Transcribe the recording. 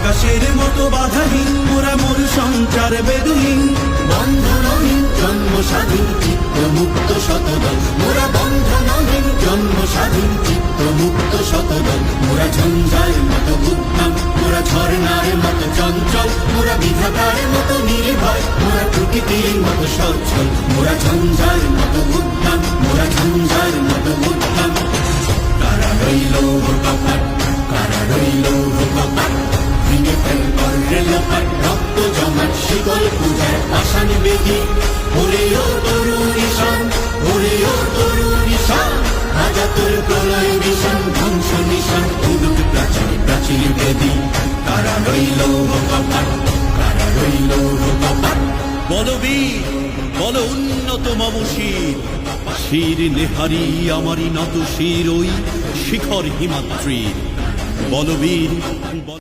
আকাশের মতো বাধাহীন মোরা মূল সঞ্চার বেদুহীন। বন্ধনহীন জন্ম স্বাধীন চিত্ত মুক্ত শতদল। মোরা বন্ধনহীন জন্ম স্বাধীন চিত্ত মুক্ত শতদল। মোরা ঝঞ্ঝার মতো উদ্যম, মোরা ঝর্ণার মতো চঞ্চল। মোরা বিধাতার মতো নির্ভয়, মোরা প্রকৃতির মতো সচ্ছল। মোরা ঝঞ্ঝার মতো রক্ত জমাট শিকল পূজার বেদি তরুণ তরুণ প্রলয় ধ্বংস বেদি কারা রইল কারা রইল বলবীর বল উন্নত মম শির নেহারি আমারই নত শির ওই শিখর হিমাদ্রির বলবীর বল